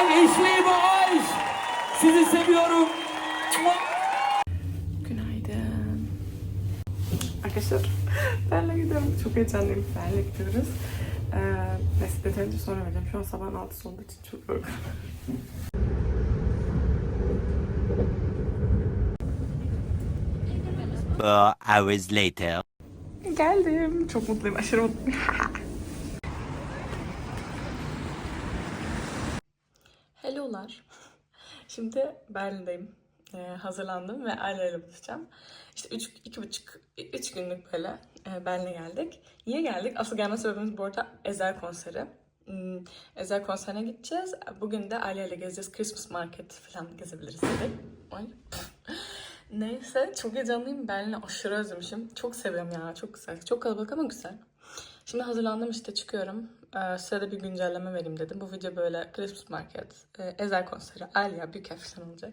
Ay eşeğim ay. Sizi seviyorum. Günaydın. Arkadaşlar benle gidiyorum. Çok heyecanlıyım. Benle gidiyoruz. Ee, neyse detayını sonra vereceğim. Şu an sabahın altı sonunda için çok yorgunum. Four hours later. Geldim. Çok mutluyum. Aşırı mutluyum. Şimdi Berlin'deyim. Ee, hazırlandım ve Ayla ile buluşacağım. İşte üç, iki buçuk, üç günlük böyle e, Berlin'e geldik. Niye geldik? Asıl gelme sebebimiz bu arada Ezel konseri. Hmm, Ezel konserine gideceğiz. Bugün de Ayla ile gezeceğiz. Christmas market falan gezebiliriz dedik. Ay. Neyse çok heyecanlıyım. Berlin'i aşırı özlemişim. Çok seviyorum ya. Çok güzel. Çok kalabalık ama güzel. Şimdi hazırlandım işte çıkıyorum. Ee, sırada bir güncelleme vereyim dedim. Bu video böyle Christmas Market, e, Ezel konseri, Alia, Büyük falan olacak.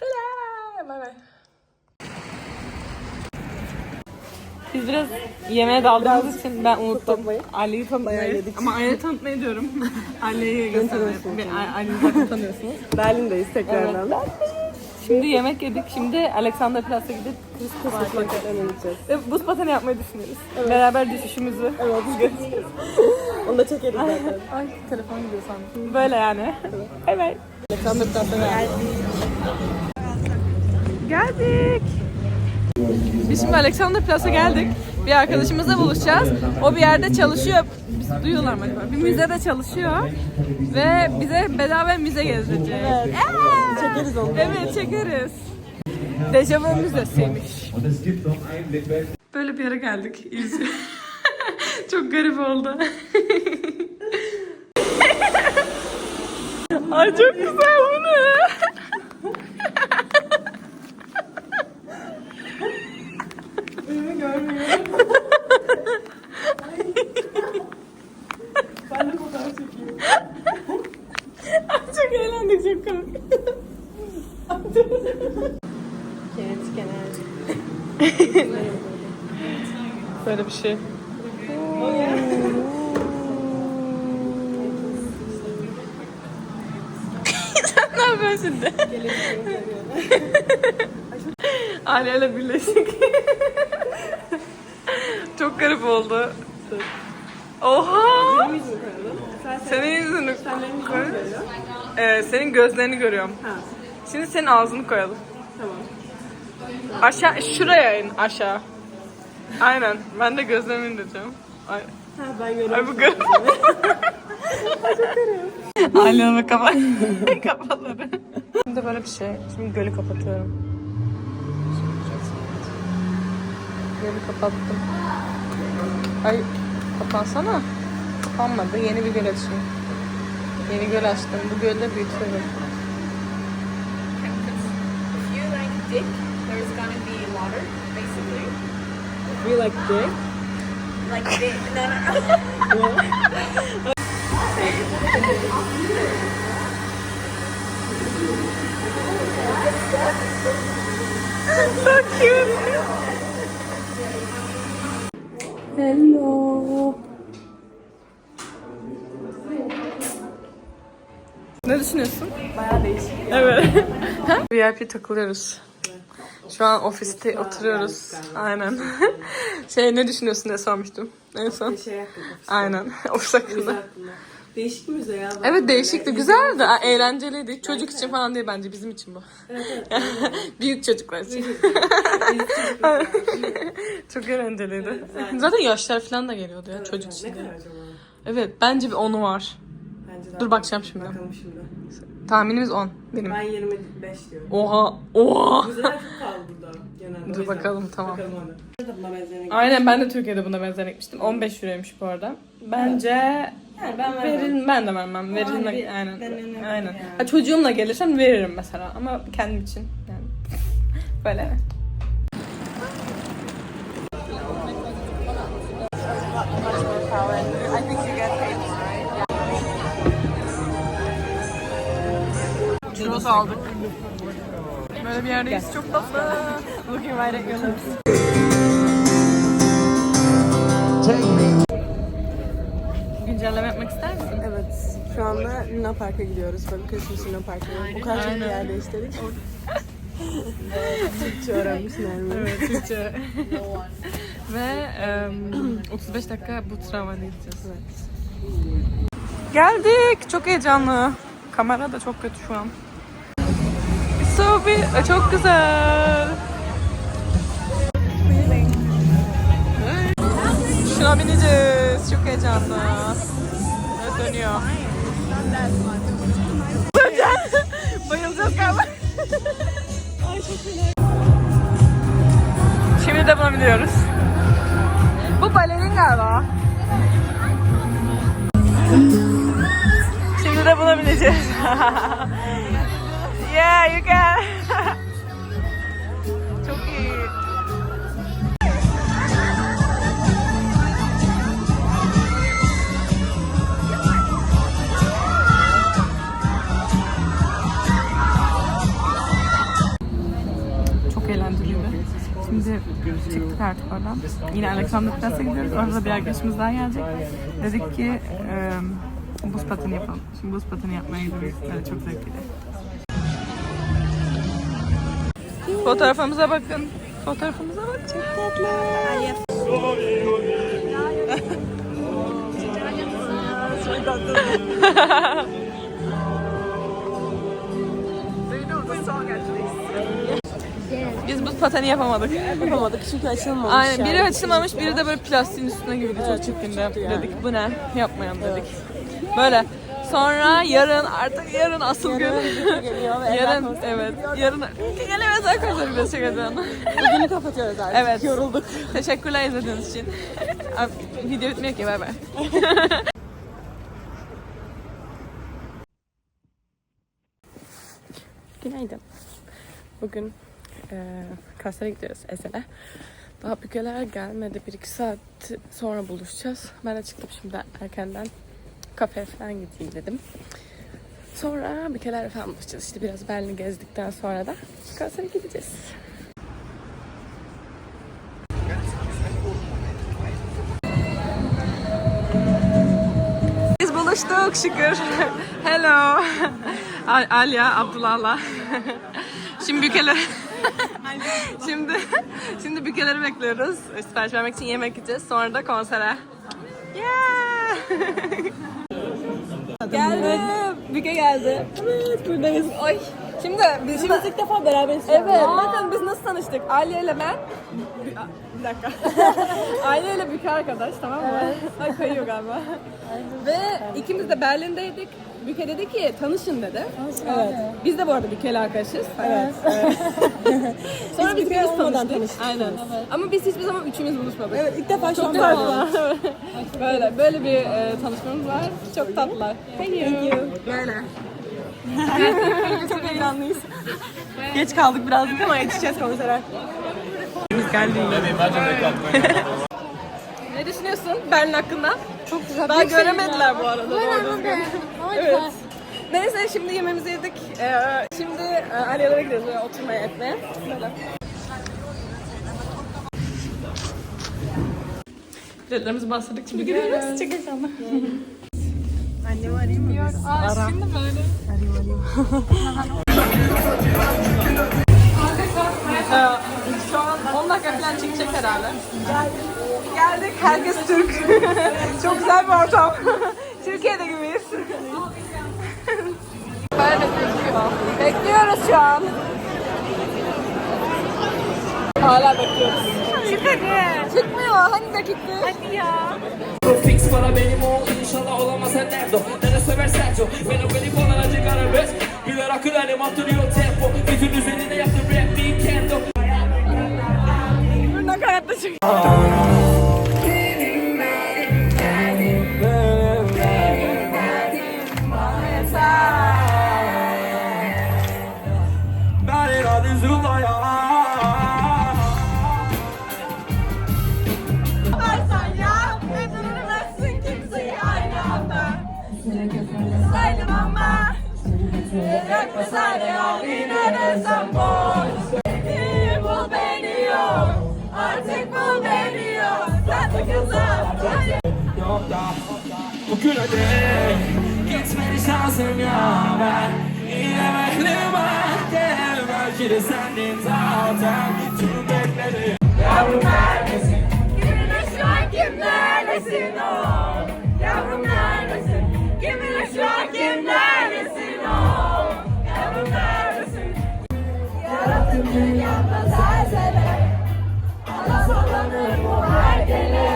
Böyle. Bay bay. Biz biraz yemeğe daldığımız için ben unuttum. Ali'yi tanıtmayı. Ama Ali'yi tanıtmayı diyorum. Ali'yi göstermeyi. Ali'yi zaten tanıyorsunuz. Berlin'deyiz tekrardan. Şimdi yemek yedik. Şimdi Alexander Platz'a gidip Market'ten gideceğiz. ve buz pateni yapmayı düşünüyoruz. Beraber düşüşümüzü. Evet, görüşürüz. Onu da çekeriz zaten. Ay telefon gidiyor sandım. Böyle yani. Bay bay. Alexander Platz'a geldik. Geldik. Biz şimdi Alexander Platz'a geldik. Bir arkadaşımızla buluşacağız. O bir yerde çalışıyor. Duyuyorlar mı acaba? Bir müzede çalışıyor. Ve bize bedava müze gezdirecek. Evet. Çekeriz onu. Evet çekeriz. Dejavu Müzesi'ymiş. Böyle bir yere geldik. Çok garip oldu. Ay çok güzel bu ne? Ay çok Kenet kenet. Böyle bir şey. Sen ne yapıyorsun şimdi? Aileyle birleşik. Çok garip oldu. Oha! Senin yüzünü koy. Evet, senin gözlerini görüyorum. Şimdi senin ağzını koyalım. Tamam. Aşağı, şuraya in aşağı. Aynen. Ben de gözlerimi indireceğim. Ay, Ha ben görüyorum. ay bu. Aynen bak kapat. Kafaları. Şimdi böyle bir şey. Şimdi gölü kapatıyorum. Gölü kapattım. Ay kapansana. Kapanmadı. Yeni bir göl açayım. Yeni göl açtım. Bu gölde büyütüyorum. Dick, there's gonna be water, basically. We like dick. Like dick. No, no, no. So cute. Hello. Ne düşünüyorsun? Bayağı değişik. Evet. VIP takılıyoruz. Şu an ofiste oturuyoruz. Aynen. şey ne düşünüyorsun diye sormuştum en son. Şey hakkında. Aynen. Ofis hakkında. Değişik bir müze ya. Evet değişikti. Güzeldi. Aa, Eğlenceliydi. Çocuk için falan değil bence. Bizim için bu. Büyük çocuklar için. Çok eğlenceliydi. Zaten yaşlar falan da geliyordu ya çocuk Ne için. kadar acaba? Evet bence bir 10'u var. Daha Dur bakacağım şimdi. Bakalım şimdi. Tahminimiz 10 benim. Ben 25 diyorum. Oha. Oha. Müzeler çok pahalı burada. Genelde. Dur bakalım tamam. Bakalım hadi. Buna Aynen ben de Türkiye'de buna benzer ekmiştim. 15 liraymış bu arada. Bence Yani ben vermem. verin ben de vermem. Verilme hani bir aynen. denenebilir Aynen. yani. Ha, çocuğumla gelirsem veririm mesela ama kendim için yani. Böyle. Churros aldık. Böyle bir yerdeyiz. Çok tatlı. Looking right at your lips. Güncelleme yapmak ister misin? Evet. Şu anda Luna Park'a gidiyoruz. Bakıyorsunuz Luna Park'a. O kadar çok bir yer değiştirdik. Türkçe öğrenmiş Nermin. Evet, Türkçe. Ve em, 35 dakika bu tramvayla gideceğiz. Geldik. Çok heyecanlı. Kamera da çok kötü şu an. So çok güzel. Şuna bineceğiz. Çok heyecanlı. Evet dönüyor. Bayılacağız galiba. Şimdi de buna biniyoruz. Bu balerin galiba. Şimdi de buna bineceğiz. yeah, you can. Şimdi çıktık artık oradan. Yine Alexander Platz'a gidiyoruz. Orada bir arkadaşımız daha gelecek. Dedik ki e, buz pateni yapalım. Şimdi buz pateni yapmaya gidiyoruz. Evet, çok zevkli. Fotoğrafımıza bakın. Fotoğrafımıza bak. Çok tatlı. Biz buz pateni yapamadık. Yapamadık çünkü açılmamış. Aynen biri yani. açılmamış biri de böyle plastiğin üstüne gibi çok Evet, çirkindi. kötü yani. Dedik bu ne yapmayalım dedik. Böyle sonra yarın artık yarın asıl gün. Yarın ve yarın evet yarın gelemez arkadaşlar bir çekeceğim. Bugünü kapatıyoruz artık. Evet. Yorulduk. Teşekkürler izlediğiniz için. Video bitmiyor ki bay bay. Günaydın. Bugün e, kaslara gidiyoruz Ezel'e. Daha bükeler gelmedi. 1-2 saat sonra buluşacağız. Ben de çıktım şimdi erkenden. Kafeye falan gideyim dedim. Sonra bükelerle falan buluşacağız. İşte biraz Berlin'i gezdikten sonra da kaslara gideceğiz. Biz buluştuk şükür. Hello. Al- Alya, Abdullah'la. Şimdi bükeler. şimdi şimdi bükeleri bekliyoruz. Sipariş vermek için yemek yiyeceğiz. Sonra da konsere. Yeah! geldi. Büke geldi. Evet buradayız. Ay. Şimdi biz Biz ilk defa beraberiz. Evet. Bakın biz nasıl tanıştık? Aliye ile ben. Bir dakika. Aliye ile Büke arkadaş tamam mı? Ay kayıyor galiba. Ve ikimiz de Berlin'deydik. Büke dedi ki tanışın dedi. Evet. Biz de bu arada Büke'yle arkadaşız. Evet. Sonra biz, Büke ikimiz olmadan tanıştık. tanıştık. Aynen. Ama biz hiçbir zaman üçümüz buluşmadık. Evet ilk defa şu Çok an tatlı. böyle böyle bir e, tanışmamız var. Çok tatlılar. Thank you. Böyle. Çok heyecanlıyız. Geç kaldık birazcık ama yetişeceğiz konsere. Biz geldik. ne düşünüyorsun Berlin hakkında? Çok güzel. Daha Büyük göremediler bu arada. Ben doğru Evet. Neyse şimdi yemeğimizi yedik. Ee, şimdi e, Arya'lara gidiyoruz böyle oturmaya etmeye. Böyle. Biletlerimizi bastırdık şimdi gidiyoruz. Çok heyecanlı. Annemi arayayım mı? Yok. Aa, şimdi böyle. Arayayım arayayım. Ee, Şu an 10 dakika falan çıkacak herhalde. Geldik. Herkes Türk. Çok güzel bir ortam. Türkiye'de gibiyiz. Böyle an. Bekliyoruz şu an. Hala bekliyoruz. Çık hadi. Çıkmıyor. Hani dakika? Hadi ya. Fix para benim ol inşallah olamaz sen nerede Nere sever Sergio Benim benim olan acı garabes Güler akıl elim attırıyor tempo Bütün üzerinde yaptım rap bir kendo Buradan hayatta sade ol yine de sen boş Beni bul beni yok Artık bul beni yok Tatlı kızım Bugüne dek Hiç Gitmedi şansım ya ben Yine beklemedim Belki de sendin zaten Tüm bekledim Yavrum neredesin? Kiminle şu an kim neredesin o? Yavrum neredesin? Kiminle şu an kim yine.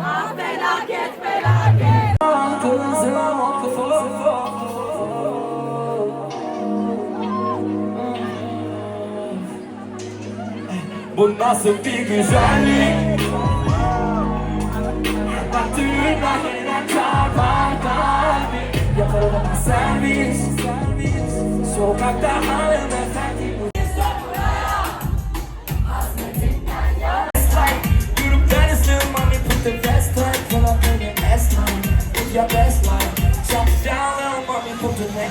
Ah Bu nasıl bir güzellik? Baktığında yeniden çarpar kalbim Yakaladığım servis. Sokakta hanımefendi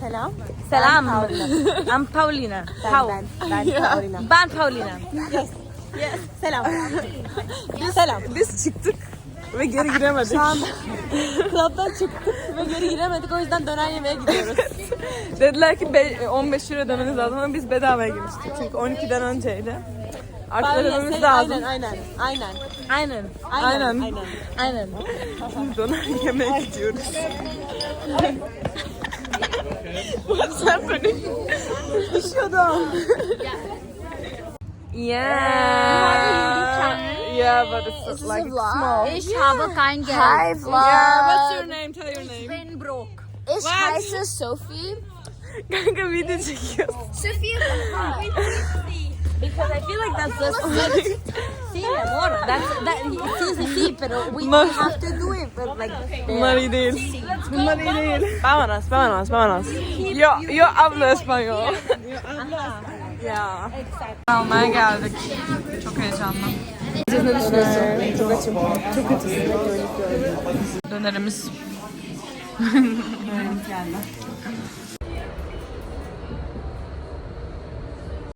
Selam. Selam. Selam. I'm Paulina. Pau. Ben, ben, Paulina. Ben Paulina. Yes. Yes. Selam. Selam. Biz çıktık ve geri giremedik. Şu an klaptan çıktık ve geri giremedik. O yüzden döner yemeye gidiyoruz. Dediler ki be- 15 euro ödemeniz lazım ama biz bedavaya girmiştik. Çünkü 12'den önceydi. Artık ödememiz Aynen, lazım. aynen, aynen. Aynen. Aynen. Aynen. Aynen. Şimdi döner yemeye gidiyoruz. WhatsApp Shut Düşüyordum. Yeah. Yeah, but it's like small. Ich habe kein Geld. Hi vlog. Yeah, what's your name? Tell your name. bin broke. Ich heiße Sophie. Kanka video çekiyoruz. Sophie Because I feel like that's just like, sí, mi amor. That's that. Sí, sí, sí, pero we No. have to do it, but like. İyi değil. Vámonos, vámonos, vámonos. Yo, yo hablo español. ya. Almaya geldik. Çok heyecanlı. Siz ne düşünüyorsun? Çok açım. Çok kötüsün. Dönerimiz.